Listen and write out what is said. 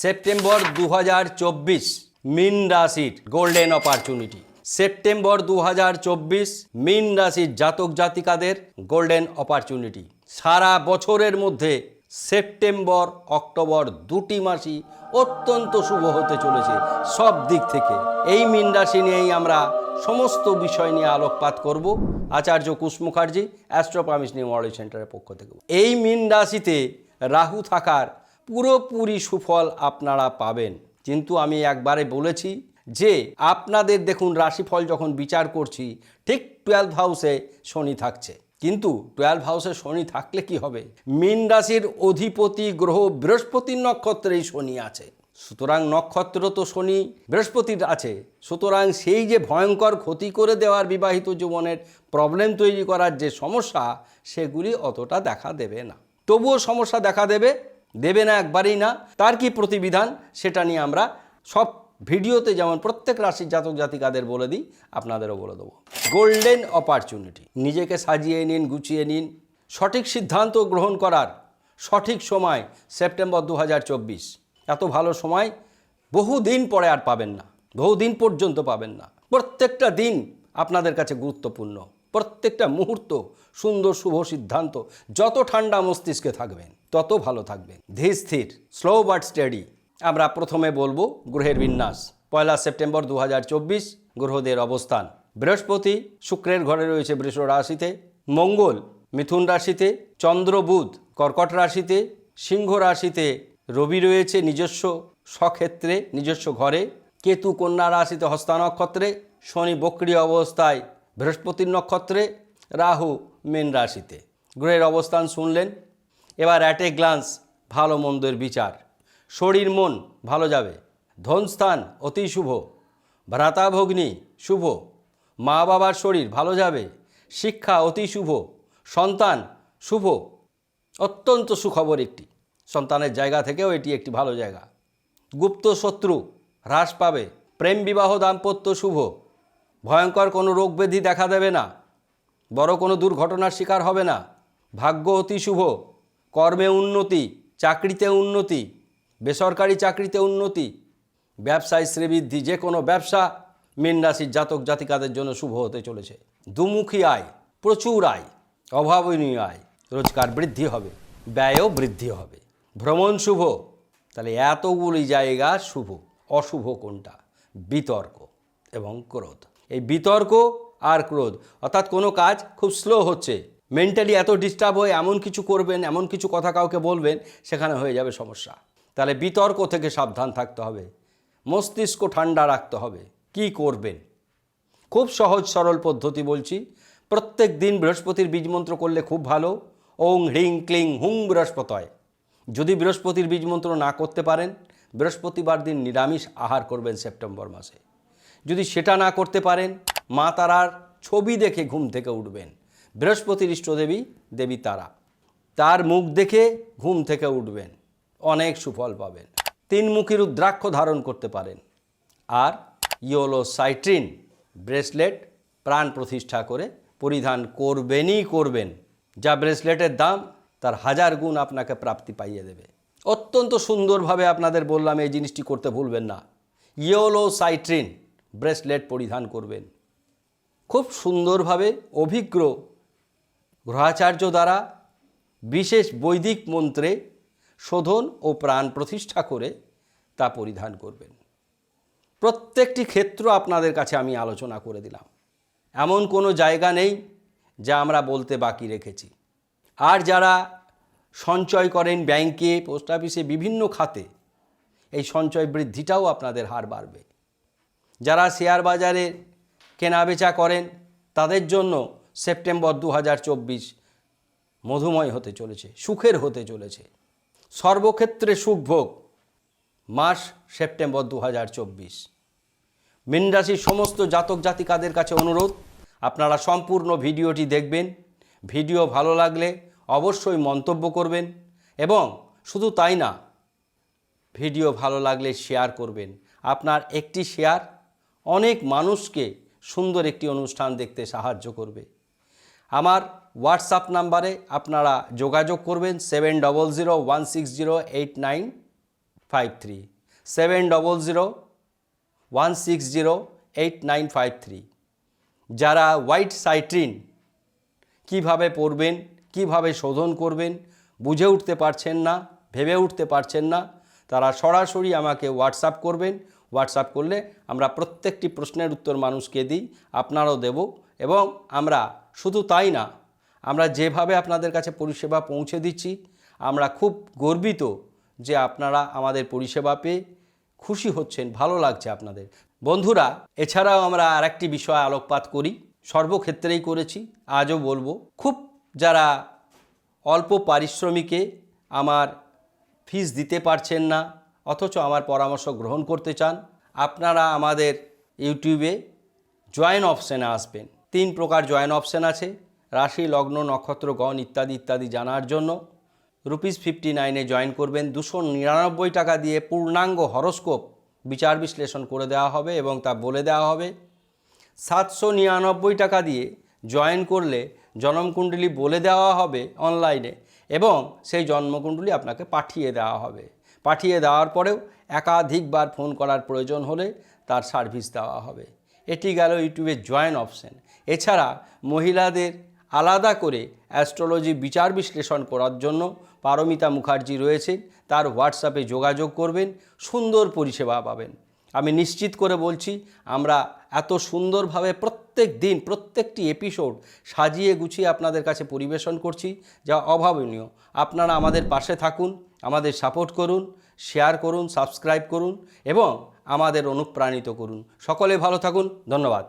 September দু হাজার মিন রাশির গোল্ডেন অপরচুনিটি সেপ্টেম্বর দু মিন রাশির জাতক জাতিকাদের গোল্ডেন অপরচুনিটি সারা বছরের মধ্যে সেপ্টেম্বর, অক্টোবর দুটি মাসই অত্যন্ত শুভ হতে চলেছে সব দিক থেকে। এই মিন রাশি নিয়েই আমরা সমস্ত বিষয় নিয়ে আলোকপাত করব। আচার্য কুশ মুখার্জি অ্যাস্ট্রোপামিস নিউমোলজি সেন্টারের পক্ষ থেকে। এই মিন রাশিতে রাহু থাকার পুরোপুরি সুফল আপনারা পাবেন। কিন্তু আমি একবারে বলেছি যে, আপনাদের দেখুন, রাশিফল যখন বিচার করছি, ঠিক টুয়েলভ হাউসে শনি থাকছে। কিন্তু টুয়েলভ হাউসে শনি থাকলে কি হবে? মীন রাশির অধিপতি গ্রহ বৃহস্পতির নক্ষত্রেই শনি আছে। সুতরাং নক্ষত্র তো শনি, বৃহস্পতির আছে। সুতরাং সেই যে ভয়ঙ্কর ক্ষতি করে দেওয়ার বিবাহিত জীবনের প্রবলেম তৈরি করার যে সমস্যা, সেগুলি অতটা দেখা দেবে না। তবুও সমস্যা দেখা দেবে। দেবে না, একবারেই না। তার কি প্রতিবিধান? সেটা নিয়ে আমরা সব ভিডিওতে যেমন প্রত্যেক রাশির জাতক জাতিকাদের বলে দিই, আপনাদেরও বলে দেবো। গোল্ডেন অপরচুনিটি নিজেকে সাজিয়ে নিন, গুছিয়ে নিন। সঠিক সিদ্ধান্ত গ্রহণ করার সঠিক সময়, সেপ্টেম্বর দু হাজার চব্বিশ। এত ভালো সময় বহুদিন পরে আর পাবেন না। বহুদিন পর্যন্ত পাবেন না। প্রত্যেকটা দিন আপনাদের কাছে গুরুত্বপূর্ণ। প্রত্যেকটা মুহূর্ত সুন্দর শুভ সিদ্ধান্ত, যত ঠান্ডা মস্তিষ্কে থাকবেন, তত ভালো থাকবেন। ধীর, স্থির স্লো বাট স্টেডি আমরা প্রথমে বলব গ্রহের বিন্যাস। পয়লা সেপ্টেম্বর দু হাজার চব্বিশ, গ্রহদের অবস্থান। বৃহস্পতি, শুক্রের ঘরে রয়েছে বৃষ রাশিতে। মঙ্গল, মিথুন রাশিতে। চন্দ্র, বুধ, কর্কট রাশিতে। সিংহ রাশিতে রবি রয়েছে নিজস্ব স্বক্ষেত্রে নিজস্ব ঘরে। কেতু, কন্যা রাশিতে হস্তা নক্ষত্রে শনি বক্রী অবস্থায় বৃহস্পতির নক্ষত্রে রাহু মীন রাশিতে। গ্রহের অবস্থান শুনলেন। এবার অ্যাট এ গ্লান্স ভালো মন্দের বিচার। শরীর মন ভালো যাবে। ধনস্থান অতি শুভ। ভ্রাতাভগ্নি শুভ। মা বাবার শরীর ভালো যাবে। শিক্ষা অতি শুভ। সন্তান শুভ। অত্যন্ত সুখবর একটি। সন্তানের জায়গা থেকেও এটি একটি ভালো জায়গা। গুপ্ত শত্রু হ্রাস পাবে। প্রেম বিবাহ দাম্পত্য শুভ। ভয়ঙ্কর কোনো রোগ ব্যাধি দেখা দেবে না, বড় কোনো দুর্ঘটনার শিকার হবে না। ভাগ্য অতি শুভ, কর্মে উন্নতি, চাকরিতে উন্নতি, বেসরকারি চাকরিতে উন্নতি, ব্যবসায় শ্রীবৃদ্ধি, যে কোনো ব্যবসা মীন রাশির জাতক জাতিকাদের জন্য শুভ হতে চলেছে। দুমুখী আয়, প্রচুর আয়, অভাবনীয় আয়, রোজগার বৃদ্ধি হবে, ব্যয়ও বৃদ্ধি হবে। ভ্রমণ শুভ, তাহলে এতগুলি জায়গা শুভ, অশুভ কোনটা? বিতর্ক এবং ক্রোধ। এই বিতর্ক আর ক্রোধ। অর্থাৎ কোনো কাজ খুব স্লো হচ্ছে। মেন্টালি এত ডিস্টার্ব হয়ে এমন কিছু করবেন, এমন কিছু কথা কাউকে বলবেন, সেখানে হয়ে যাবে সমস্যা। তাহলে বিতর্ক থেকে সাবধান থাকতে হবে। মস্তিষ্ক ঠান্ডা রাখতে হবে। কি করবেন? খুব সহজ সরল পদ্ধতি বলছি। প্রত্যেক দিন বৃহস্পতির বীজ মন্ত্র করলে খুব ভালো। ওং, হ্রিং, ক্লিং, হুং বৃহস্পতয়। যদি বৃহস্পতির বীজ মন্ত্র না করতে পারেন, বৃহস্পতিবার দিন নিরামিষ আহার করবেন সেপ্টেম্বর মাসে। যদি সেটা না করতে পারেন, মা তারার ছবি দেখে ঘুম থেকে উঠবেন। বৃহস্পতির ইষ্টদেবী, দেবী তারা। তার মুখ দেখে ঘুম থেকে উঠবেন। অনেক সুফল পাবেন। তিনমুখী রুদ্রাক্ষ ধারণ করতে পারেন। আর ইয়োলো সাইট্রিন ব্রেসলেট প্রাণ প্রতিষ্ঠা করে পরিধান করবেনই করবেন। যা ব্রেসলেটের দাম, তার হাজার গুণ আপনাকে প্রাপ্তি পাইয়ে দেবে। অত্যন্ত সুন্দরভাবে আপনাদের বললাম, এই জিনিসটি করতে ভুলবেন না। ইয়োলো সাইট্রিন ব্রেসলেট পরিধান করবেন। খুব সুন্দরভাবে অভিজ্ঞ গ্রহাচার্য দ্বারা বিশেষ বৈদিক মন্ত্রে শোধন ও প্রাণ প্রতিষ্ঠা করে তা পরিধান করবেন। প্রত্যেকটি ক্ষেত্র আপনাদের কাছে আমি আলোচনা করে দিলাম। এমন কোনো জায়গা নেই যা আমরা বলতে বাকি রেখেছি। আর যারা সঞ্চয় করেন ব্যাংকে, পোস্ট অফিসে, বিভিন্ন খাতে, এই সঞ্চয় বৃদ্ধিটাও আপনাদের হার বাড়বে। যারা শেয়ার বাজারে কেনাবেচা করেন, তাদের জন্য সেপ্টেম্বর দু হাজার চব্বিশ মধুময় হতে চলেছে, সুখের হতে চলেছে। সর্বক্ষেত্রে সুখভোগ মাস সেপ্টেম্বর দু হাজার চব্বিশ রাশির সমস্ত জাতক জাতিকাদের কাছে অনুরোধ, আপনারা সম্পূর্ণ ভিডিওটি দেখবেন। ভিডিও ভালো লাগলে অবশ্যই মন্তব্য করবেন এবং শুধু তাই না, ভিডিও ভালো লাগলে শেয়ার করবেন। আপনার একটি শেয়ার অনেক মানুষকে সুন্দর একটি অনুষ্ঠান দেখতে সাহায্য করবে। আমার হোয়াটসঅ্যাপ নাম্বারে আপনারা যোগাযোগ করবেন seven double zero one six zero eight nine five three seven double zero one six zero eight nine five three যারা হোয়াইট সাইট্রিন কীভাবে পড়বেন কীভাবে শোধন করবেন, বুঝে উঠতে পারছেন না, ভেবে উঠতে পারছেন না, তারা সরাসরি আমাকে হোয়াটসঅ্যাপ করবেন। হোয়াটসঅ্যাপ করলে আমরা প্রত্যেকটি প্রশ্নের উত্তর মানুষকে দিই, আপনারাও দেব এবং আমরা শুধু তাই না, আমরা যেভাবে আপনাদের কাছে পরিষেবা পৌঁছে দিচ্ছি, আমরা খুব গর্বিত যে আপনারা আমাদের পরিষেবা পেয়ে খুশি হচ্ছেন, ভালো লাগছে আপনাদের। বন্ধুরা, এছাড়াও আমরা আরেকটি বিষয় আলোকপাত করি, সর্বক্ষেত্রেই করেছি, আজও বলব। খুব যারা অল্প পারিশ্রমিকে আমার ফিস দিতে পারছেন না অথচ আমার পরামর্শ গ্রহণ করতে চান, আপনারা আমাদের ইউটিউবে জয়েন অপশানে আসবেন। তিন প্রকার জয়েন অপশান আছে, রাশি, লগ্ন, নক্ষত্র, গণ ইত্যাদি ইত্যাদি জানার জন্য। রুপিস ফিফটি নাইনে জয়েন করবেন, দুশো নিরানব্বই টাকা দিয়ে পূর্ণাঙ্গ হরস্কোপ বিচার বিশ্লেষণ করে দেওয়া হবে এবং তা বলে দেওয়া হবে। সাতশো নিরানব্বই টাকা দিয়ে জয়েন করলে জন্মকুণ্ডলী বলে দেওয়া হবে অনলাইনে এবং সেই জন্মকুণ্ডলী আপনাকে পাঠিয়ে দেওয়া হবে। পাঠিয়ে দেওয়ার পরেও একাধিকবার ফোন করার প্রয়োজন হলে তার সার্ভিস দেওয়া হবে। এটি গেল ইউটিউবের জয়েন অপশন। এছাড়া মহিলাদের আলাদা করে অ্যাস্ট্রোলজি বিচার বিশ্লেষণ করার জন্য পারমিতা মুখার্জি রয়েছে তার হোয়াটসঅ্যাপে যোগাযোগ করবেন, সুন্দর পরিষেবা পাবেন। আমি নিশ্চিত করে বলছি, আমরা এত সুন্দরভাবে প্রত্যেক দিন, প্রত্যেকটি এপিসোড সাজিয়ে গুছিয়ে আপনাদের কাছে পরিবেশন করছি, যা অভাবনীয়। আপনারা আমাদের পাশে থাকুন আমাদের সাপোর্ট করুন শেয়ার করুন সাবস্ক্রাইব করুন এবং আমাদের অনুপ্রাণিত করুন। সকলে ভালো থাকুন, ধন্যবাদ।